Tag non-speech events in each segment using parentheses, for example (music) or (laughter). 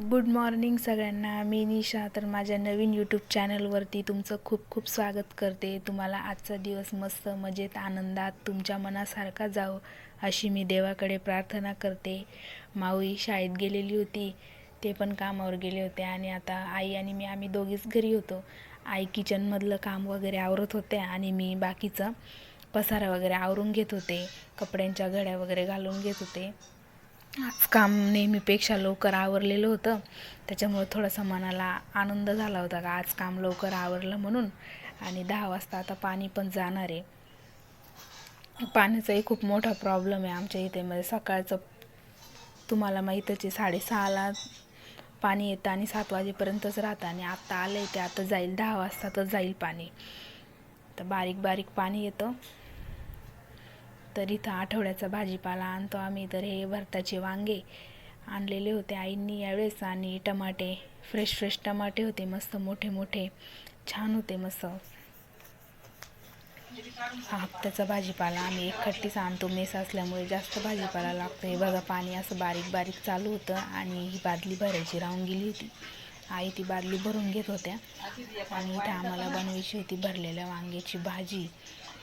Good morning सगळ्यांना. मी निशा. तर माझ्या नवीन यूट्यूब चॅनलवरती तुमचं खूप खूप स्वागत करते. तुम्हाला आजचा दिवस मस्त मजेत आनंदात तुमच्या मनासारखा जावं अशी मी देवाकडे प्रार्थना करते. माऊई शाळेत गेलेली होती. ते पण कामावर गेले होते आणि आता आई आणि मी आम्ही दोघीच घरी होतो. आई किचनमधलं काम वगैरे आवरत होते आणि मी बाकीचं पसारा वगैरे आवरून घेत होते. कपड्यांच्या घड्या वगैरे घालून घेत होते. आज काम नेहमीपेक्षा लवकर आवरलेलं होतं. त्याच्यामुळं थोडासा मनाला आनंद झाला होता का आज काम लवकर आवरलं म्हणून. आणि दहा वाजता आता पाणी पण जाणार आहे. पाण्याचाही खूप मोठा प्रॉब्लेम आहे आमच्या इथे. म्हणजे सकाळचं तुम्हाला माहीतच आहे साडेसहाला पाणी येतं आणि सात वाजेपर्यंतच राहतं. आणि आत्ता आलं आहे ते आता जाईल. दहा वाजता तर जाईल पाणी. तर बारीक बारीक पाणी येतं. तर इथं आठवड्याचा भाजीपाला आणतो आम्ही. तर हे भरताचे वांगे आणलेले होते आईंनी यावेळेस. आणि टमाटे फ्रेश फ्रेश टमाटे होते मस्त मोठे मोठे छान होते मस्त. हा हप्त्याचा भाजीपाला आम्ही एकखट्टीच आणतो. मेस असल्यामुळे जास्त भाजीपाला लागतो हे बघा पाणी असं बारीक बारीक चालू होतं आणि ही बादली भरायची राहून गेली होती. आई ती बादली भरून घेत होत्या. आणि इथे आम्हाला बनवायची होती भरलेल्या वांग्याची भाजी.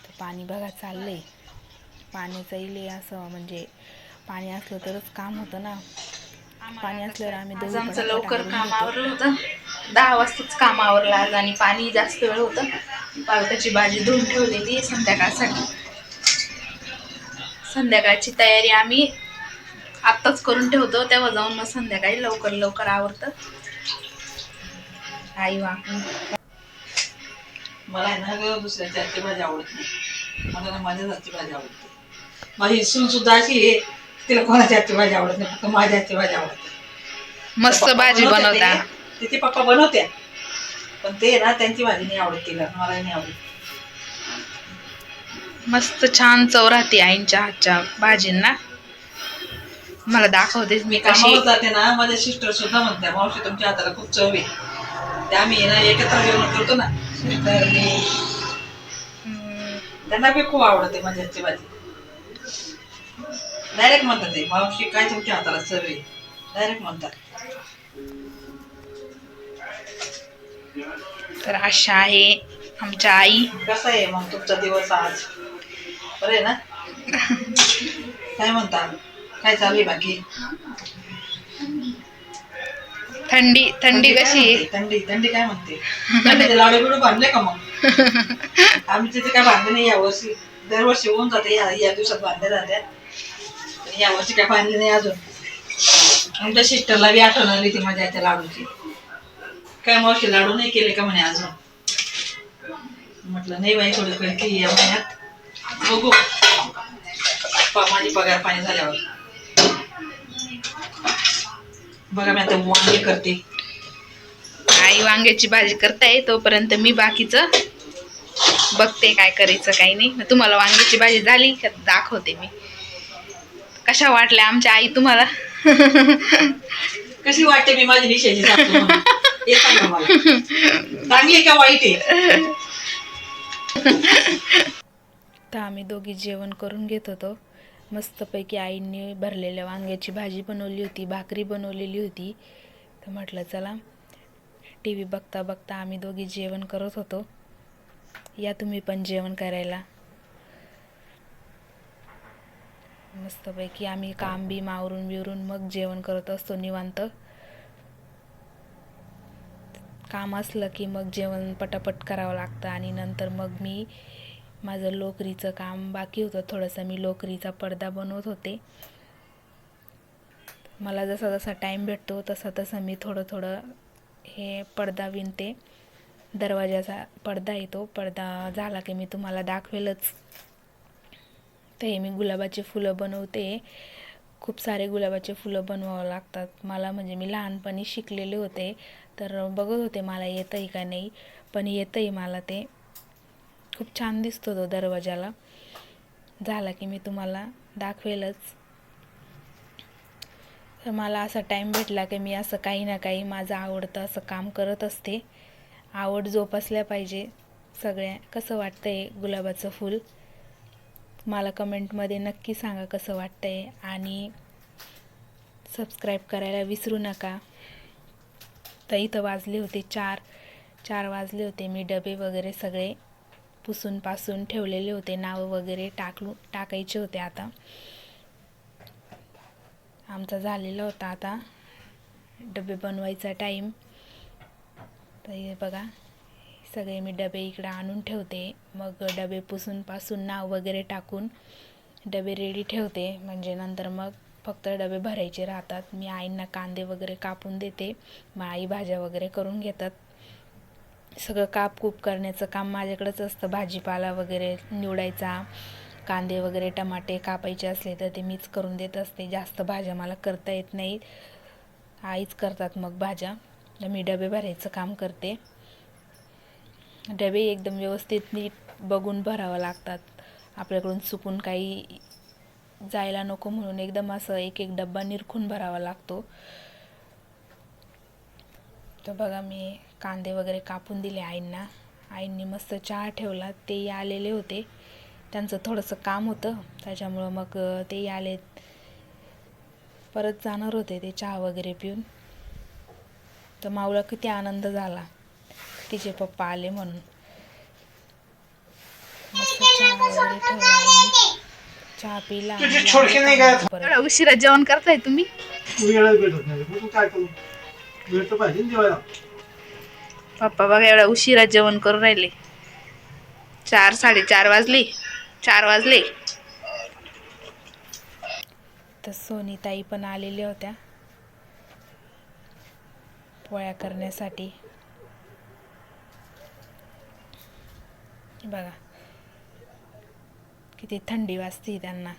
तर पाणी बघा चाललं आहे पाण्याचं इले असं म्हणजे पाणी असलं तरच काम होतं ना. पाणी असल्यावर आम्ही आज दोघी आमचं लवकर काम. आवरलं होतं. दहा वाजताच काम आवरलं आज आणि पाणी जास्त वेळ होतं. पालकाची भाजी धुवून ठेवलेली आहे संध्याकाळसाठी. संध्याकाळची तयारी आम्ही आत्ताच करून ठेवतो. तेव्हा जाऊन मग संध्याकाळी लवकर लवकर आवरतं. आई वा. मला ना ग दुसऱ्याची हातची भाजी आवडत नाही. मला ना माझ्याच हातची भाजी आवडते. माझी सून सुद्धा अशी आहे तिला कोणाच्या हातची भाजी आवडत नाही फक्त माझ्या हातची भाजी आवडते. मस्त पप्पा भाजी बनवतात बनवता. ते, तिचे पप्पा बनवत्या पण ते ना त्यांची भाजी नाही आवडत तिला मला नाही आवडत. मस्त छान चव राहते आईंच्या हातच्या भाजींना. मला दाखवतेच मी कशी. कामावर जाते ना माझ्या सिस्टर सुद्धा म्हणत्या मावशी तुमच्या हाताला खूप चव आहे. ते आम्ही ना एकत्र जेवण करतो ना मी हम्म, त्यांना बी खूप आवडते माझ्या हातची भाजी. डायरेक्ट म्हणतात ते. मावशी काय तुमच्या हाताला आहे? डायरेक्ट म्हणतात. तर अशा आहे आमच्या आई. कसा आहे मग तुमचा दिवस आज? बरं ना? काय म्हणता? काय चालू आहे बाकी? थंडी थंडी कशी आहे? थंडी थंडी काय म्हणते? थंडीचे लाडू बिडू बांधले का मग? (laughs) आमच्या तिथे काय बांधले नाही यावर्षी दरवर्षी होऊन जाते या या दिवसात बांधले जात्या म्हणजे यावर्षी काय बांधले नाही अजून. आमच्या सिस्टरला बी आठवण आली ती माझ्या त्या लाडूची. काय मावशी लाडू नाही केले का म्हणे अजून? म्हटलं नाही बाई थोडी करते या महिन्यात. बघू. प- माझी पगार पाणी झाल्यावर. बघा मी आता वांगे करते. आई वांग्याची भाजी करताय तोपर्यंत मी बाकीचं बघते काय करायचं काही नाही. मग तुम्हाला वांग्याची भाजी झाली का दाखवते मी. कशा वाटल्या आमच्या आई तुम्हाला? कशी वाटते मी माझी निशाची? हे चांगली का वाईट आहे? तर आम्ही दोघी जेवण करून घेत होतो. मस्तपैकी आईंनी भरलेल्या वांग्याची भाजी बनवली होती भाकरी बनवलेली होती. तर म्हटलं चला टी व्ही बघता बघता आम्ही दोघी जेवण करत होतो. या तुम्ही पण जेवण करायला. मस्तपैकी आम्ही काम बी मावरून बिवरून मग जेवण करत असतो निवांत. काम असलं की मग जेवण पटापट करावं लागतं आणि नंतर मग मी माझं लोकरीचं काम बाकी होतं. थोडंसं मी लोकरीचा पडदा बनवत होते. मला जसा जसा टाईम भेटतो तसा तसं मी थोडं थोडं हे पडदा विणते. दरवाजाचा पडदा येतो. पडदा झाला की मी तुम्हाला दाखवेलच. तर हे मी गुलाबाचे फुलं बनवते. खूप सारे गुलाबाचे फुलं बनवावं लागतात. मला म्हणजे मी लहानपणी शिकलेले होते. तर बघत होते मला येतं आहे का नाही पण येतं आहे मला ते. खूप छान दिसतो तो दरवाजाला. झाला की मी तुम्हाला दाखवेलच. तर मला असा टाईम भेटला की मी असं काही ना काही माझं आवडतं असं काम करत असते. आवड जोपासल्या पाहिजे सगळ्या. कसं वाटतं आहे गुलाबाचं फूल? मला कमेंटमध्ये नक्की सांगा कसं वाटतं आहे आणि सबस्क्राईब करायला विसरू नका. तर इथं वाजले होते चार चार वाजले होते. मी डबे वगैरे सगळे पुसून पासून ठेवलेले होते. नावं वगैरे टाकलू टाकायचे होते आता. आमचा झालेला होता आता. डबे बनवायचा टाईम तर हे बघा. सगळे मी डबे इकडे आणून ठेवते. मग डबे पुसून पासून नाव वगैरे टाकून डबे रेडी ठेवते. म्हणजे नंतर मग फक्त डबे भरायचे राहतात. मी आईंना कांदे वगैरे कापून देते. मग आई भाज्या वगैरे करून घेतात. सगळं कापकूप करण्याचं काम माझ्याकडंच असतं. भाजीपाला वगैरे निवडायचा. कांदे वगैरे टमाटे कापायचे असले तर ते मीच करून देत असते. जास्त भाज्या मला करता येत नाही आईच करतात मग भाज्या. मी डबे भरायचं काम करते. डबे एकदम व्यवस्थित नीट बघून भरावं लागतात. आपल्याकडून चुकून काही जायला नको म्हणून एकदम असं एक एक डब्बा निरखून भरावा लागतो. तर बघा मी कांदे वगैरे कापून दिले आईंना. आईंनी मस्त चहा ठेवला. तेही आलेले होते. त्यांचं थोडंसं काम होतं. त्याच्यामुळं मग तेही आले. परत जाणार होते ते चहा वगैरे पिऊन. तर माऊला किती आनंद झाला. तिचे पप्पा आले म्हणून. मस्त चहा पिला. एवढा उशिरा जेवण करताय तुम्ही? पप्पा बघा एवढा उशिरा जेवण करून राहिले. चार साडेचार वाजले. चार वाजले. तर सोनीताई पण आलेल्या होत्या. पोळ्या करण्यासाठी. बघा. किती थंडी वाजते त्यांना.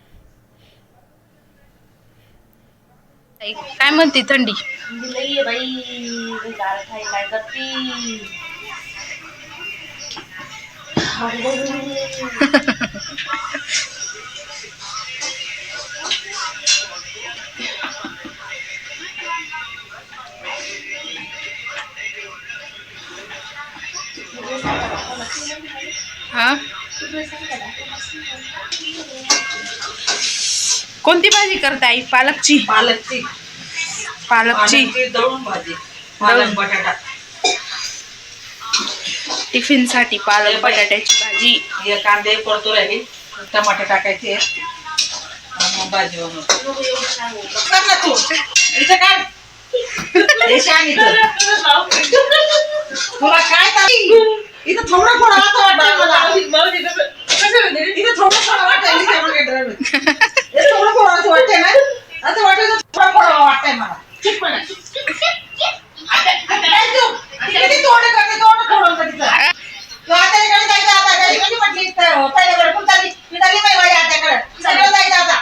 काय म्हणते थंडी? (laughs) हा? कोणती भाजी करता आई? पालकची. पालकची. पालकची. दळून भाजी. पालक. बटाटा. टिफिनसाठी पालक बटाट्याची भाजी. हे कांदे परतू राहिले टमाटे टाकायचे. भाजी (laughs) तुला काय इथं थोडं थोडं इथं थोडं थोडं वाटतं इथे मला काही डर नाही. हे थोडं थोडं असं वाटतंय ना असं वाटतं थोडं थोडं वाटतंय मला काय तू? किती तोंड करते तोंड थोडं करते तिचं. तू आत्याकडे जायचं आता घरी कधी म्हटली तर पहिल्या वेळेला कुठं चालली? मी चालली माझ्या बाई आत्याकडे. सगळं जायचं आता.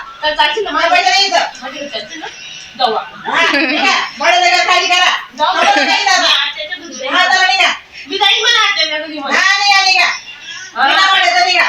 माझ्या बाईला नाही इथं. हा, ठीक आहे. बडं जागा खाली करा. थोडं जाईल आता. हा, चला निघा. हा, निघा, निघा. निघा म्हणायचं, निघा.